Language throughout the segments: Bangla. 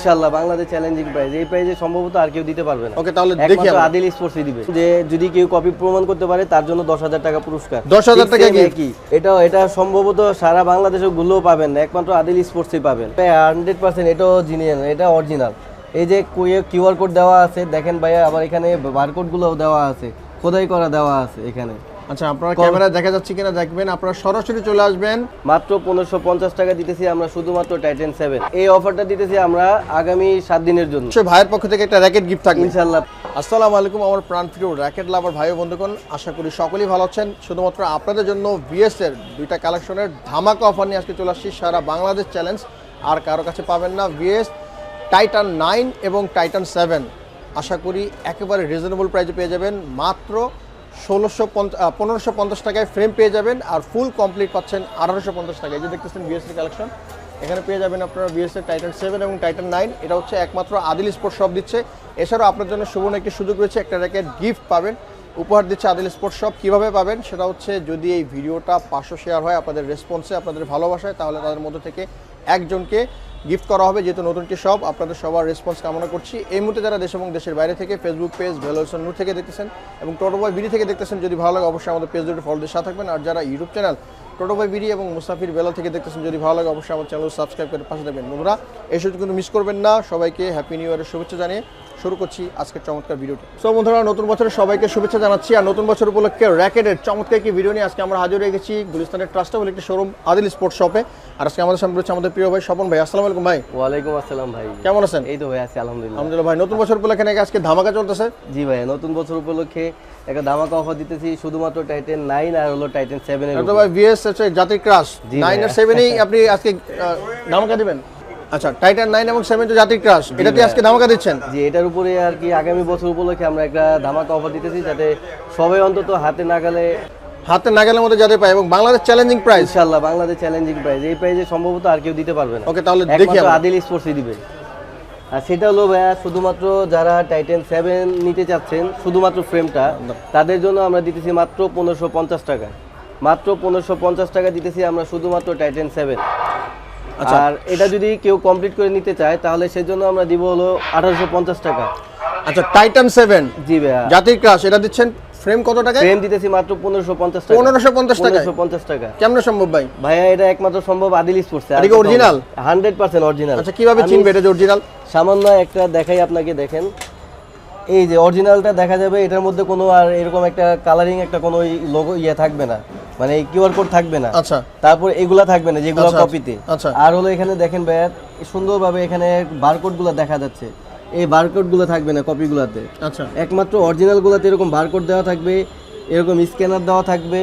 ইনশাআল্লাহ বাংলাদেশ চ্যালেঞ্জিং প্রাইস এই প্রাইজে সম্ভবত আর কেউ দিতে পারবে না। ওকে তাহলে দেখি আমরা। আদিল স্পোর্টসই দিবে। যে যদি কেউ কপি প্রমাণ করতে পারে তার জন্য দশ হাজার টাকা পুরস্কার। 10,000 টাকা? একই। এটা এটা সম্ভবত সারা বাংলাদেশে গুলোও পাবেন না একমাত্র আদিল স্পোর্টসই পাবেন। হান্ড্রেড পার্সেন্ট এটাও জিনিয়ান এটা অরিজিনাল এই যে কিউআর কোড দেওয়া আছে দেখেন ভাইয়া আবার এখানে বারকোড গুলোও দেওয়া আছে। খোদাই করা দেওয়া আছে এখানে। আচ্ছা আপনার ক্যামেরা দেখা যাচ্ছে কিনা দেখবেন আপনারা সরাসরি চলে আসবেন। মাত্র পনেরোশো পঞ্চাশ টাকা দিতেছি আমরা শুধুমাত্র টাইটেন সেভেন এই অফারটা দিতেছি আমরা আগামী সাত দিনের জন্য। অবশ্যই ভাইয়ের পক্ষ থেকে একটা র্যাকেট গিফট থাকবে। ইনশাল্লাহ আসসালামু আলাইকুম আমার প্রাণপ্রিয় র্যাকেট লাভার ভাই ও বন্ধুগণ আশা করি সকলেই ভালো আছেন। শুধুমাত্র আপনাদের জন্য বিএস এর দুইটা কালেকশনের ধামাকা অফার নিয়ে আজকে চলে আসছি সারা বাংলাদেশ চ্যালেঞ্জ আর কারও কাছে পাবেন না বিএস টাইটান নাইন এবং টাইটান সেভেন আশা করি একেবারে রিজনেবল প্রাইসে পেয়ে যাবেন। মাত্র ষোলোশো পনেরোশো পঞ্চাশ টাকায় ফ্রেম পেয়ে যাবেন আর ফুল কমপ্লিট পাচ্ছেন আঠারোশো পঞ্চাশ টাকায়। যে দেখতেছেন বিএসসি কালেকশন এখানে পেয়ে যাবেন আপনারা বিএসএ টাইটান সেভেন এবং টাইটান নাইন এটা হচ্ছে একমাত্র আদিল স্পোর্টস শপ দিচ্ছে। এছাড়াও আপনার জন্য সুবর্ণ একটি সুযোগ রয়েছে, একটা র্যাকেট গিফট পাবেন। উপহার দিচ্ছে আদিল স্পোর্টস শপ কীভাবে পাবেন? সেটা হচ্ছে যদি এই ভিডিওটা পাঁচশো শেয়ার হয় আপনাদের রেসপন্সে আপনাদের ভালোবাসায়, তাহলে তাদের মধ্যে থেকে একজনকে গিফট করা হবে, যেহেতু নতুন একটি শপ আপনাদের সবার রেসপন্স কামনা করছি। এই মুহূর্তে যারা দেশ এবং দেশের বাইরে থেকে ফেসবুক পেজ ভেলোসন নূর থেকে দেখতেছেন এবং টোটোবয় বিডি থেকে দেখতেছেন, যদি ভালো লাগে অবশ্যই আমাদের পেজ দুটো ফলো দিয়ে সাথে থাকবেন। আর যারা ইউটিউব চ্যানেল টোটোবয় বিডি এবং মুসাফির বেলা থেকে দেখতেছেন, যদি ভালো লাগে অবশ্যই আমার চ্যানেল সাবস্ক্রাইব করে পাশে দেবেন বন্ধুরা, এই কিন্তু মিস করবেন না। সবাইকে হ্যাপি নিউ ইয়ারের শুভেচ্ছা জানিয়ে শুরু করছি আজকের চমৎকার ভিডিওটি। সো বন্ধুরা নতুন বছরের সবাইকে শুভেচ্ছা জানাচ্ছি আর নতুন বছর উপলক্ষে র্যাকেটের চমৎকার একটি ভিডিও নিয়ে আজকে আমরা হাজির হয়ে গেছি গুলিস্তানের ট্রাস্টেবল একটি শোরুম আদিল স্পোর্টস শপে আর আজকে আমাদের সামনে রয়েছে আমাদের প্রিয় ভাই স্বপন ভাই। আসসালামু আলাইকুম ভাই। ওয়ালাইকুম আসসালাম ভাই। কেমন আছেন? এই তো ভাই আছি আলহামদুলিল্লাহ। আলহামদুলিল্লাহ ভাই নতুন বছর উপলক্ষে নাকি আজকে ধামাকা চলতেছে? জি ভাই নতুন বছর উপলক্ষে একটা ধামাকা অফার দিতেছি শুধুমাত্র টাইটেন নাইন আর হলো টাইটেন সেভেন এর তো ভাই ভিএস হচ্ছে জাতির ক্রাশ নাইন আর সেভেনই আপনি আজকে ধামাকা দিবেন? আচ্ছা টাইটান নাইন এবং সেভেন তো জাতির ক্রাশ এটাতে ভাইয়া। আজকে ধামাকা দিচ্ছেন? জি এটার উপরে আর কি আগামী বছর উপলক্ষে আমরা একটা ধামাকা অফার দিতেছি যাতে সবাই অন্তত হাতে নাগালে হাতে নাগালের মধ্যে যাতে পায় এবং বাংলাদেশ চ্যালেঞ্জিং প্রাইস ইনশাল্লাহ বাংলাদেশ চ্যালেঞ্জিং প্রাইস এই প্রাইজে সম্ভবত আর কেউ দিতে পারবে না। ওকে তাহলে দেখি আমরা। আদিল স্পোর্টসই দিবে। আর সেটা হলো ভাইয়া শুধুমাত্র যারা টাইটেন সেভেন নিতে চাচ্ছেন শুধুমাত্র ফ্রেমটা তাদের জন্য আমরা দিতেছি মাত্র পনেরোশো পঞ্চাশ টাকা। মাত্র পনেরোশো পঞ্চাশ টাকা দিতেছি আমরা শুধুমাত্র টাইটেন সেভেন। আর এটা যদি কেউ কমপ্লিট করে নিতে চায় তাহলে সেজন্য আমরা দিব হলো আঠারোশো পঞ্চাশ টাকা। আচ্ছা টাইটান সেভেন জি ভাইয়া। জাতির ক্রাশ এটা দিচ্ছেন ফ্রেম কত টাকায়? ফ্রেম দিতেছি মাত্র পনেরোশো পঞ্চাশ টাকা। 1550 টাকায়? পনেরোশো পঞ্চাশ টাকা। কেমন সম্ভব ভাই? ভাইয়া এটা একমাত্র সম্ভব আদিল স্পোর্টস এটা original? হান্ড্রেড পার্সেন্ট অরিজিনাল আচ্ছা কীভাবে চিনবে এটা যে অরিজিনাল সামান্য একটা দেখাই আপনাকে দেখেন। এই যে অরিজিনালটা দেখা যাবে এটার মধ্যে কোনো আর এরকম একটা কালারিং একটা কোনো লোগো ইয়ে থাকবে না। মানে কিউআর কোড থাকবে না। আচ্ছা। তারপর এগুলা থাকবে না যেগুলো আচ্ছা, কপিতে আচ্ছা। আর হলো এখানে দেখেন ভাইয়া সুন্দরভাবে এখানে বারকোডগুলো দেখা যাচ্ছে। এই বারকোডগুলো থাকবে না কপিগুলোতে আচ্ছা। একমাত্র অরিজিনাল গুলোতে এরকম বারকোড দেওয়া থাকবে এরকম স্ক্যানার দেওয়া থাকবে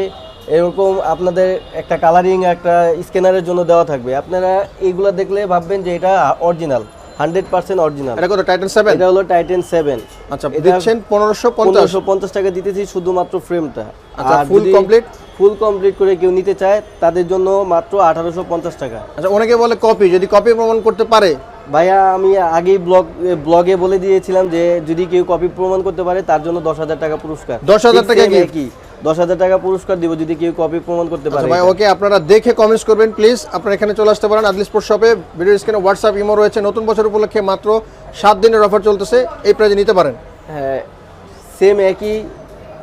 এরকম আপনাদের একটা কালারিং একটা স্ক্যানারের জন্য দেওয়া থাকবে। আপনারা এইগুলা দেখলে ভাববেন যে এটা অরিজিনাল হান্ড্রেড পার্সেন্ট অরিজিনাল এটা কত টাইটান সেভেন এটা হলো টাইটেন সেভেন আচ্ছা দিচ্ছেন পনেরোশো পঞ্চাশ। পনেরোশো পঞ্চাশ টাকা দিতেছি শুধুমাত্র ফ্রেমটা আচ্ছা, full complete? ফুল কমপ্লিট করে কেউ নিতে চায় তাদের জন্য মাত্র আঠারোশো পঞ্চাশ টাকা। আচ্ছা অনেকে বলে কপি যদি কপি প্রমাণ করতে পারে? ভাইয়া আমি আগেই ব্লগ ব্লগে বলে দিয়েছিলাম যে যদি কেউ কপি প্রমাণ করতে পারে তার জন্য দশ হাজার টাকা পুরস্কার। 10,000 টাকা gift? কি? দশ হাজার টাকা পুরস্কার দিব যদি কেউ কপি প্রমাণ করতে পারে আচ্ছা ভাই ওকে আপনারা দেখে কমেন্টস করবেন প্লিজ আপনারা এখানে চলে আসতে পারেন আদিল স্পোর্টস শপে ভিডিও স্ক্রিনে হোয়াটসঅ্যাপ ইমো রয়েছে। নতুন বছর উপলক্ষে মাত্র সাত দিনের অফার চলতেছে এই প্রাইজে নিতে পারেন। হ্যাঁ সেম একই।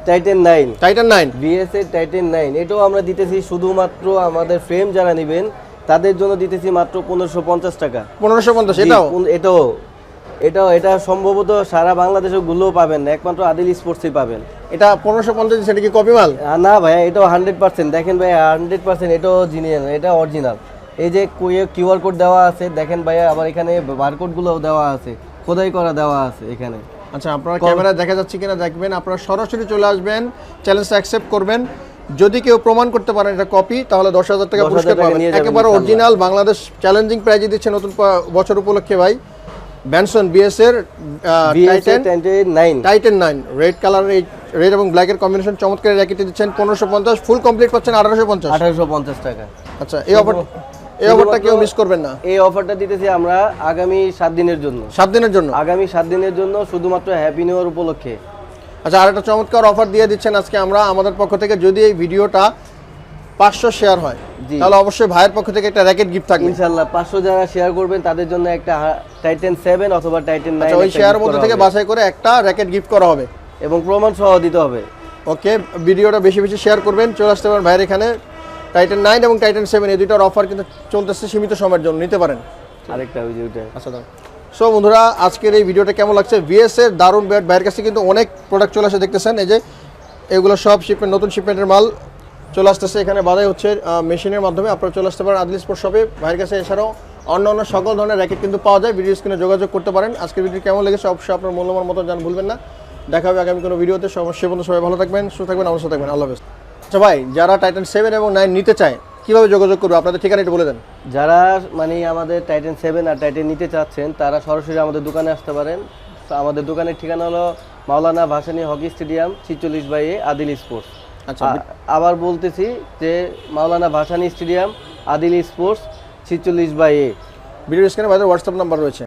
Titan nine titan nine BSA titan nine এটাও আমরা দিতেছি শুধুমাত্র আমাদের ফ্রেম যারা নেবেন তাদের জন্য দিতেছি মাত্র পনেরোশো পঞ্চাশ টাকা। পনেরোশো পঞ্চাশ জি, এটাও? কোন- এটাও। এটাও এটা সম্ভবত সারা বাংলাদেশে গুলোও পাবেন না একমাত্র আদিল স্পোর্টসই পাবেন। এটা পনেরোশো পঞ্চাশ সেটা কি কপি মাল? না ভাইয়া এটাও হান্ড্রেড পার্সেন্ট দেখেন ভাইয়া হান্ড্রেড পার্সেন্ট এটাও জিনিয়ান এটা অরিজিনাল এই যে কিউআর কোড দেওয়া আছে দেখেন ভাইয়া আবার এখানে বারকোড গুলোও দেওয়া আছে খোদাই করা দেওয়া আছে এখানে। আচ্ছা আপনার ক্যামেরা দেখা যাচ্ছে কিনা দেখবেন। আপনারা সরাসরি চলে আসবেন চ্যালেঞ্জটা অ্যাকসেপ্ট করবেন। যদি কেউ প্রমাণ করতে পারেন এটা কপি তাহলে দশ হাজার টাকা পুরস্কার পাবেন। একেবারে অরিজিনাল বাংলাদেশ চ্যালেঞ্জিং প্রাইজে দিচ্ছে নতুন বছর উপলক্ষে ভাই। ব্যানসন বিএস এর titan titan nine red colour এই রেড এবং ব্ল্যাক এর কম্বিনেশন চমৎকার র্যাকেটে দিচ্ছেন। পনেরোশো পঞ্চাশ ফুল কমপ্লিট পাচ্ছেন আঠারোশো পঞ্চাশ। আঠারোশো পঞ্চাশ টাকা। আচ্ছা এই অফার এই অফারটা কেউ মিস করবেন না। এই অফারটা দিতেছি আমরা আগামী সাত দিনের জন্য। সাত দিনের জন্য? আগামী সাত দিনের জন্য শুধুমাত্র হ্যাপি নিউ ইয়ার উপলক্ষে। আচ্ছা আর একটা চমৎকার অফার দিয়ে দিচ্ছেন আজকে আমরা আমাদের পক্ষ থেকে যদি এই ভিডিওটা পাঁচশো শেয়ার হয় তাহলে অবশ্যই ভাইয়ের পক্ষ থেকে একটা র্যাকেট গিফট থাকবে। ইনশাল্লাহ পাঁচশো যারা শেয়ার করবেন তাদের জন্য একটা টাইটেন সেভেন অথবা টাইটেন নাইন আচ্ছা ওই শেয়ার মধ্যে থেকে বাছাই করে একটা র্যাকেট গিফট করা হবে। এবং প্রমাণ সহ দিতে হবে। ওকে ভিডিওটা বেশি বেশি শেয়ার করবেন চলে আসতে পারেন ভাইয়ের এখানে। টাইটেন নাইন এবং টাইটেন সেভেন এই দুইটার অফার কিন্তু চলতেছে সীমিত সময়ের জন্য নিতে পারেন। আরেকটা ওই যে ওইটা। আচ্ছা সো বন্ধুরা আজকের এই ভিডিওটা কেমন লাগছে? ভিএস এর দারুণ ব্যাট ভাইয়ের কাছে কিন্তু অনেক প্রোডাক্ট চলে আসে দেখতেছেন? এই যে এগুলো সব শিপমেন্ট নতুন শিপমেন্টের মাল চলে আসতেছে। এখানে বাধাই হচ্ছে মেশিনের মাধ্যমে আপনারা চলে আসতে পারেন আদিল স্পোর্ট শপে ভাইয়ের কাছে এছাড়াও অন্য অন্য সকল ধরনের র্যাকেট কিন্তু পাওয়া যায়। ভিডিও স্ক্রিনে যোগাযোগ করতে পারেন। আজকের ভিডিও কেমন লেগেছে অবশ্যই আপনার মূল্যবান মতো জান ভুলবেন না। দেখা হবে আগামী কোনো ভিডিওতে সব- সে পর্যন্ত সবাই ভালো থাকবেন সুস্থ থাকবেন অবশ্যই থাকবেন। আল্লাহ হাফেজ। আচ্ছা ভাই যারা টাইটান সেভেন এবং নাইন নিতে চায় কীভাবে যোগাযোগ করবে? আপনাদের ঠিকানা একটু বলে দেন। যারা মানে আমাদের টাইটেন সেভেন আর টাইটেন নিতে চাচ্ছেন তারা সরাসরি আমাদের দোকানে আসতে পারেন। তো আমাদের দোকানের ঠিকানা হলো মাওলানা ভাসানী হকি স্টেডিয়াম ছিচল্লিশ বাই এ আদিল স্পোর্টস। আচ্ছা আবার বলতেছি যে মাওলানা ভাসানী স্টেডিয়াম আদিল স্পোর্টস ছিচল্লিশ বাই এ। ভিডিও স্ক্রিনে ভাইদের হোয়াটসঅ্যাপ নাম্বার রয়েছে।